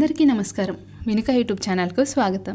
అందరికీ నమస్కారం. వినుక యూట్యూబ్ ఛానల్కు స్వాగతం.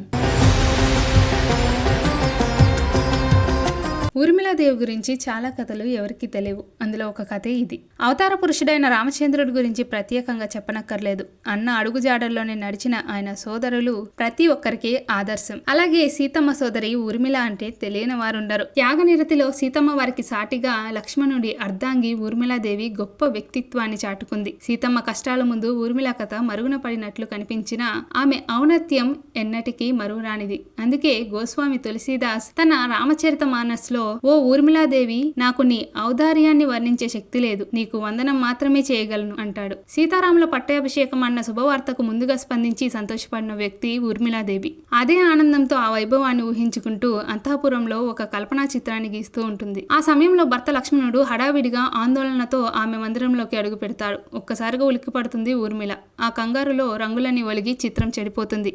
ఊర్మిళాదేవి గురించి చాలా కథలు ఎవరికీ తెలియవు. అందులో ఒక కథే ఇది. అవతార పురుషుడైన రామచంద్రుడి గురించి ప్రత్యేకంగా చెప్పనక్కర్లేదు. అన్న అడుగుజాడల్లోనే నడిచిన ఆయన సోదరులు ప్రతి ఒక్కరికి ఆదర్శం. అలాగే సీతమ్మ సోదరి ఊర్మిళ అంటే తెలియని వారుండరు త్యాగనిరతిలో సీతమ్మ వారికి సాటిగా లక్ష్మణుడి అర్ధాంగి ఊర్మిళాదేవి గొప్ప వ్యక్తిత్వాన్ని చాటుకుంది. సీతమ్మ కష్టాల ముందు ఊర్మిళ కథ మరుగున పడినట్లు కనిపించినా ఆమె ఔన్నత్యం ఎన్నటికీ మరుగురానిది అందుకే గోస్వామి తులసీదాస్ తన రామచరిత మానస్లో ఓ ఊర్మిళాదేవి నాకు నీ ఔదార్యాన్ని వర్ణించే శక్తి లేదు. నీకు వందనం మాత్రమే చేయగలను అంటాడు. సీతారాముల పట్టాభిషేకం అన్న శుభవార్తకు ముందుగా స్పందించి సంతోషపడిన వ్యక్తి ఊర్మిళాదేవి. అదే ఆనందంతో ఆ వైభవాన్ని ఊహించుకుంటూ అంతఃపురంలో ఒక కల్పనా చిత్రాన్ని గీస్తూ ఉంటుంది. ఆ సమయంలో భర్త లక్ష్మణుడు హడావిడిగా ఆందోళనతో ఆమె మందిరంలోకి అడుగు పెడతాడు. ఒక్కసారిగా ఉలిక్కిపడుతుంది ఊర్మిళ. ఆ కంగారులో రంగులన్నీ ఒలిగి చిత్రం చెడిపోతుంది.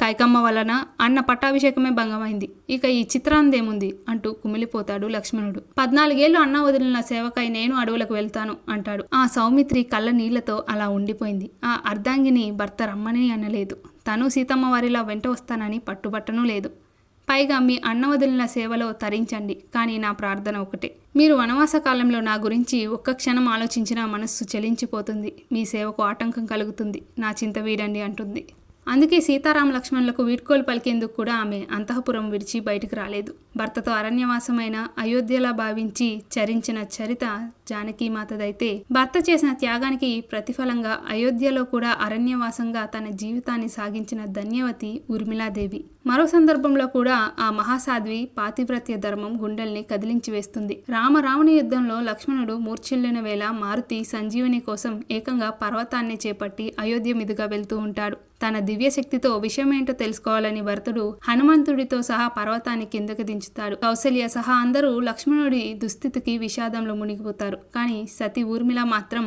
కైకమ్మ వలన అన్న పట్టాభిషేకమే భంగమైంది. ఇక ఈ చిత్రాందేముంది అంటూ కుమిలిపోతాడు లక్ష్మణుడు. పద్నాలుగేళ్ళు అన్న వదిలిన సేవకై నేను అడవులకు వెళ్తాను అంటాడు. ఆ సౌమిత్రి కళ్ళ నీళ్ళతో అలా ఉండిపోయింది. ఆ అర్ధాంగిని భర్త రమ్మని అనలేదు. తను సీతమ్మ వారిలా వెంట వస్తానని పట్టుబట్టనూ లేదు. పైగా మీ అన్న వదిలిన సేవలో తరించండి కానీ నా ప్రార్థన ఒకటే. మీరు వనవాస కాలంలో నా గురించి ఒక్క క్షణం ఆలోచించినా మనస్సు చెలించిపోతుంది. మీ సేవకు ఆటంకం కలుగుతుంది. నా చింత వీడండి అంటుంది. అందుకే సీతారామ లక్ష్మణులకు వీడ్కోలు పలికేందుకు కూడా ఆమె అంతఃపురం విడిచి బయటికి రాలేదు. భర్తతో అరణ్యవాసమైన అయోధ్యలా భావించి చరించిన చరిత జానకీమాతదైతే భర్త చేసిన త్యాగానికి ప్రతిఫలంగా అయోధ్యలో కూడా అరణ్యవాసంగా తన జీవితాన్ని సాగించిన ధన్యవతి ఉర్మిలాదేవి మరో సందర్భంలో కూడా ఆ మహాసాధ్వి పాతివ్రత్య ధర్మం గుండెల్ని కదిలించి వేస్తుంది. రామరావణి యుద్ధంలో లక్ష్మణుడు మూర్ఛిల్లిన వేళ మారుతి సంజీవని కోసం ఏకంగా పర్వతాన్ని చేపట్టి అయోధ్య మీదుగా వెళ్తూ ఉంటాడు. తన దివ్యశక్తితో విషయమేంటో తెలుసుకోవాలని భరతుడు హనుమంతుడితో సహా పర్వతాన్ని కిందకు పెంచుతాడు కౌసల్య సహా అందరూ లక్ష్మణుడి దుస్థితికి విషాదంలో మునిగిపోతారు. కానీ సతి ఊర్మిళ మాత్రం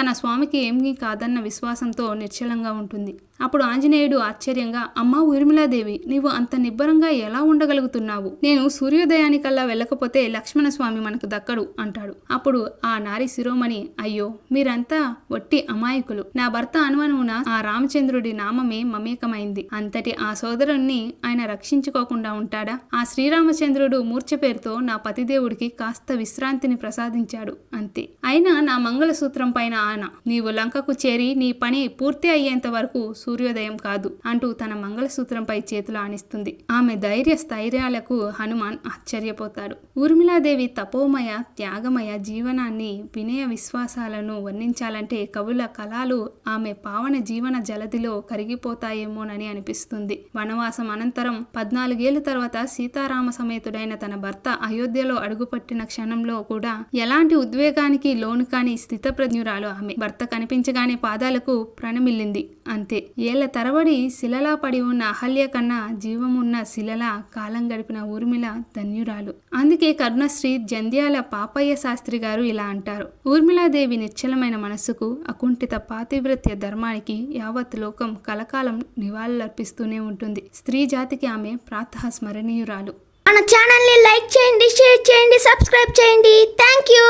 తన స్వామికి ఏమీ కాదన్న విశ్వాసంతో నిశ్చలంగా ఉంటుంది. అప్పుడు ఆంజనేయుడు ఆశ్చర్యంగా అమ్మా ఊర్మిళాదేవి నీవు అంత నిబ్బరంగా ఎలా ఉండగలుగుతున్నావు? నేను సూర్యోదయానికల్లా వెళ్ళకపోతే లక్ష్మణ స్వామి మనకు దక్కడు అంటాడు. అప్పుడు ఆ నారి శిరోమణి అయ్యో మీరంతా వట్టి అమాయకులు. నా భర్త అనువనువున ఆ రామచంద్రుడి నామమే మమేకమైంది. అంతటి ఆ సోదరుణ్ణి ఆయన రక్షించుకోకుండా ఉంటాడా? ఆ శ్రీరామచంద్రుడు మూర్ఛ పేరుతో నా పతిదేవుడికి కాస్త విశ్రాంతిని ప్రసాదించాడు. అంతే. అయినా నా మంగళసూత్రం పైన ఆన నీవు లంకకు చేరి నీ పని పూర్తి అయ్యేంత వరకు సూర్యోదయం కాదు అంటూ తన మంగళసూత్రంపై చేతులు ఆనిస్తుంది. ఆమె ధైర్య స్థైర్యాలకు హనుమాన్ ఆశ్చర్యపోతాడు. ఊర్మిళాదేవి తపోమయ త్యాగమయ జీవనాన్ని వినయ విశ్వాసాలను వర్ణించాలంటే కవుల కళాలు ఆమె పావన జీవన జలదిలో కరిగిపోతాయేమోనని అనిపిస్తుంది. వనవాసం అనంతరం పద్నాలుగేళ్ళ తర్వాత సీతారామ సమేతుడైన తన భర్త అయోధ్యలో అడుగుపట్టిన క్షణంలో కూడా ఎలాంటి ఉద్వేగానికి లోను కాని స్థితప్రజ్ఞురాలు ఆమె భర్త కనిపించగానే పాదాలకు ప్రణమిల్లింది. అంతే. ఏళ్ళ తరబడి శిలలా పడి ఉన్న అహల్య కన్నా జీవమున్న శిలలా కాలం గడిపిన ఊర్మిళ ధన్యురాలు. అందుకే కరుణశ్రీ జంధ్యాల పాపయ్య శాస్త్రి గారు ఇలా అంటారు. ఊర్మిళాదేవి నిశ్చలమైన మనస్సుకు అకుంఠిత పాతివ్రత్య ధర్మానికి యావత్ లోకం కలకాలం నివాళులర్పిస్తూనే ఉంటుంది. స్త్రీ జాతికి ఆమె ప్రాతః స్మరణీయురాలు. మన ఛానల్ని లైక్ చేయండి షేర్ చేయండి సబ్స్క్రైబ్ చేయండి. Thank you.